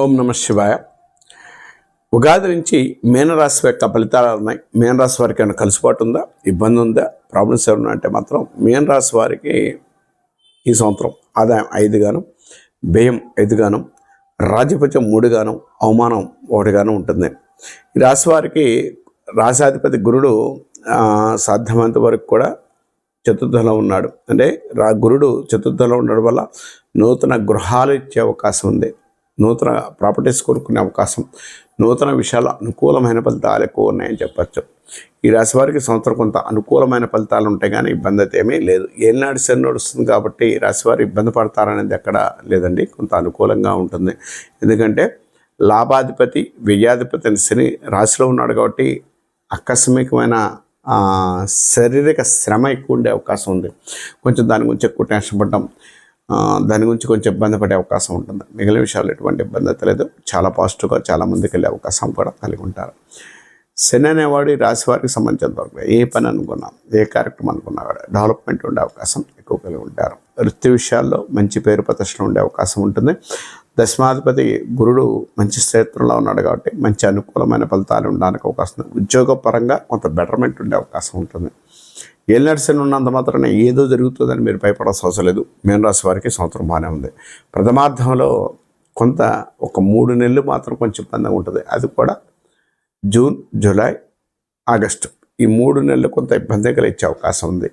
ఓం నమ శివాయ. ఉగాది నుంచి మీనరాశి యొక్క ఫలితాలు ఉన్నాయి. మీనరాశి వారికి ఏమైనా కలిసిపాటు ఉందా? ఇబ్బంది ఉందా? ప్రాబ్లమ్స్ ఏమన్నా అంటే మాత్రం మీనరాశి వారికి ఈ సంవత్సరం ఆదాయం ఐదు గాను వ్యయం ఐదు గాను రాజ్యపత్యం మూడు అవమానం ఒకటిగాను ఉంటుంది. ఈ రాశి వారికి రాశాధిపతి గురుడు సాధ్యమైనంత వరకు కూడా చతుర్థలో ఉన్నాడు. అంటే రా గురుడు చతుర్థలో ఉండడం వల్ల నూతన గృహాలు ఇచ్చే అవకాశం ఉంది. నూతన ప్రాపర్టీస్ కొనుక్కునే అవకాశం నూతన విషయాలు అనుకూలమైన ఫలితాలు ఎక్కువ ఉన్నాయని చెప్పచ్చు. ఈ రాశి వారికి సంవత్సరం కొంత అనుకూలమైన ఫలితాలు ఉంటాయి కానీ ఇబ్బంది అయితే ఏమీ లేదు. ఏనాడు శని నడుస్తుంది కాబట్టి ఈ రాశి వారు ఇబ్బంది పడతారనేది ఎక్కడ లేదండి. కొంత అనుకూలంగా ఉంటుంది. ఎందుకంటే లాభాధిపతి వ్యయాధిపతి అని శని రాశిలో ఉన్నాడు కాబట్టి ఆకస్మికమైన శారీరక శ్రమ ఎక్కువ ఉండే అవకాశం ఉంది. కొంచెం దాని గురించి ఎక్కువ టెన్షన్ పడ్డం దాని గురించి కొంచెం ఇబ్బంది పడే అవకాశం ఉంటుంది. మిగిలిన విషయాలు ఎటువంటి ఇబ్బంది అయితే లేదు. చాలా పాజిటివ్గా చాలా మందికి వెళ్ళే అవకాశం కూడా కలిగి ఉంటారు. శని అనేవాడు ఈ రాశి వారికి సంబంధించినంత వరకు ఏ పని అనుకున్నా ఏ కార్యక్రమం అనుకున్నా కూడా డెవలప్మెంట్ ఉండే అవకాశం ఎక్కువ కలిగి ఉంటారు. వృత్తి విషయాల్లో మంచి పేరు ప్రతిష్టలు ఉండే అవకాశం ఉంటుంది. దశమాధిపతి గురుడు మంచి క్షేత్రంలో ఉన్నాడు కాబట్టి మంచి అనుకూలమైన ఫలితాలు ఉండడానికి అవకాశం ఉంది. ఉద్యోగపరంగా కొంత బెటర్మెంట్ ఉండే అవకాశం ఉంటుంది. ఏలినడిసన్ ఉన్నంత మాత్రాన ఏదో జరుగుతుందని మీరు భయపడాల్సిన అవసరం లేదు. మీన వారికి సంవత్సరం బాగానే ఉంది. ప్రథమార్థంలో కొంత ఒక మూడు నెలలు మాత్రం కొంచెం ఇబ్బందిగా ఉంటుంది. అది కూడా జూన్ జూలై ఆగస్టు ఈ మూడు నెలలు కొంత ఇబ్బంది కలిగించే అవకాశం ఉంది.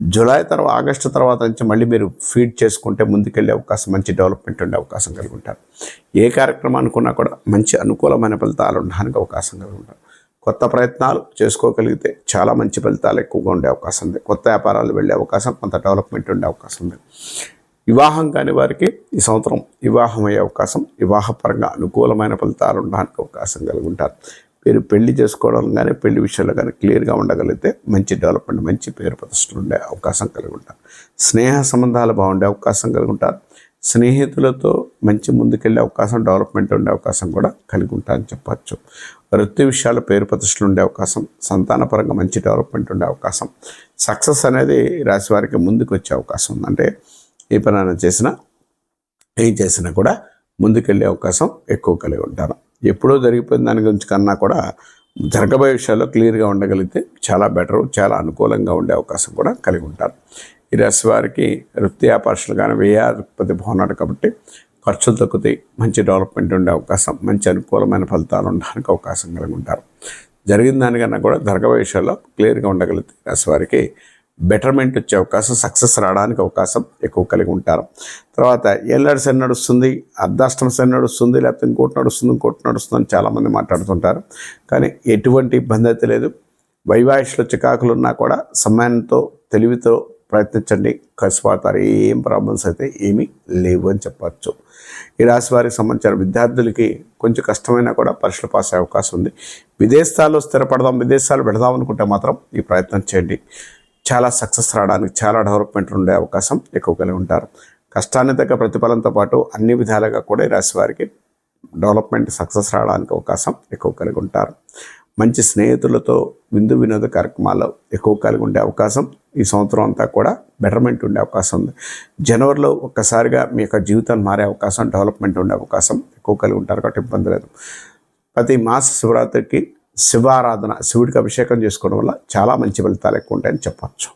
జూలై తర్వాత ఆగస్టు తర్వాత నుంచి మళ్ళీ మీరు ఫీడ్ చేసుకుంటే ముందుకెళ్ళే అవకాశం మంచి డెవలప్మెంట్ ఉండే అవకాశం కలిగి ఉంటారు. ఏ కార్యక్రమం అనుకున్నా కూడా మంచి అనుకూలమైన ఫలితాలు ఉండడానికి అవకాశం కలిగి ఉంటారు. కొత్త ప్రయత్నాలు చేసుకోగలిగితే చాలా మంచి ఫలితాలు ఎక్కువగా ఉండే అవకాశం ఉంది. కొత్త వ్యాపారాలు వెళ్ళే అవకాశం కొంత డెవలప్మెంట్ ఉండే అవకాశం ఉంది. వివాహం కాని వారికి ఈ సంవత్సరం వివాహం అయ్యే అవకాశం వివాహపరంగా అనుకూలమైన ఫలితాలు ఉండడానికి అవకాశం కలిగి ఉంటారు. మీరు పెళ్ళి చేసుకోవడం కానీ పెళ్ళి విషయంలో కానీ క్లియర్గా ఉండగలిగితే మంచి డెవలప్మెంట్ మంచి పేరు ప్రతిష్టలు ఉండే అవకాశం కలిగి ఉంటారు. స్నేహ సంబంధాలు బాగుండే అవకాశం కలిగి ఉంటారు. స్నేహితులతో మంచి ముందుకెళ్ళే అవకాశం డెవలప్మెంట్ ఉండే అవకాశం కూడా కలిగి ఉంటారని చెప్పచ్చు. వృత్తి విషయాలు పేరు ప్రతిష్టలు ఉండే అవకాశం సంతానపరంగా మంచి డెవలప్మెంట్ ఉండే అవకాశం సక్సెస్ అనేది రాశి వారికి ముందుకు వచ్చే అవకాశం ఉంది. అంటే ఏ పనైనా చేసినా ఏం చేసినా కూడా ముందుకెళ్ళే అవకాశం ఎక్కువ కలిగి ఉంటారు. ఎప్పుడో జరిగిపోయిన దాని గురించి కన్నా కూడా జరగబోయే విషయాల్లో క్లియర్గా ఉండగలిగితే చాలా బెటర్ చాలా అనుకూలంగా ఉండే అవకాశం కూడా కలిగి ఉంటారు. ఈ రాశి వారికి వృత్తి వ్యాపారాలు కానీ వ్యయాధిపతి భవనాడు కాబట్టి ఖర్చులు తగ్గుతాయి మంచి డెవలప్మెంట్ ఉండే అవకాశం మంచి అనుకూలమైన ఫలితాలు ఉండడానికి అవకాశం కలిగి ఉంటారు. జరిగిన దానికన్నా కూడా జరగబోయే విషయాల్లో క్లియర్గా ఉండగలిగితే రాశి వారికి బెటర్మెంట్ వచ్చే అవకాశం సక్సెస్ రావడానికి అవకాశం ఎక్కువ కలిగి ఉంటారు. తర్వాత ఏళ్ళాడు శని నడుస్తుంది అర్ధాష్టమ శని నడుస్తుంది లేకపోతే ఇంకోటి నడుస్తుంది ఇంకోటి నడుస్తుంది అని చాలామంది మాట్లాడుతుంటారు. కానీ ఎటువంటి ఇబ్బంది అయితే లేదు. వైవాహిషలో చికాకులు ఉన్నా కూడా సమయంతో తెలివితో ప్రయత్నించండి. కసిపోతారు. ఏం ప్రాబ్లమ్స్ అయితే ఏమీ లేవు అని చెప్పచ్చు. ఈ రాశి వారికి సంబంధించిన విద్యార్థులకి కొంచెం కష్టమైనా కూడా పరీక్షలు పాస్ అయ్యే అవకాశం ఉంది. విదేశాల్లో స్థిరపడదాం విదేశాలు పెడదాం అనుకుంటే మాత్రం ఈ ప్రయత్నం చేయండి. చాలా సక్సెస్ రావడానికి చాలా డెవలప్మెంట్ ఉండే అవకాశం ఎక్కువ కలిగి ఉంటారు. కష్టాన్ని తగ్గ ప్రతిఫలంతో పాటు అన్ని విధాలుగా కూడా ఈ రాశి వారికి డెవలప్మెంట్ సక్సెస్ రావడానికి అవకాశం ఎక్కువ కలిగి ఉంటారు. మంచి స్నేహితులతో విందు వినోద కార్యక్రమాల్లో ఎక్కువ కలిగి ఉండే అవకాశం ఈ సంవత్సరం అంతా కూడా బెటర్మెంట్ ఉండే అవకాశం ఉంది. జనవరిలో ఒక్కసారిగా మీ యొక్క జీవితాన్ని మారే అవకాశం డెవలప్మెంట్ ఉండే అవకాశం ఎక్కువ కలిగి ఉంటారు కాబట్టి ఇబ్బంది లేదు. ప్రతి మాస శివరాత్రికి శివారాధన శివుడికి అభిషేకం చేసుకోవడం వల్ల చాలా మంచి ఫలితాలు ఎక్కువ ఉంటాయని చెప్పచ్చు.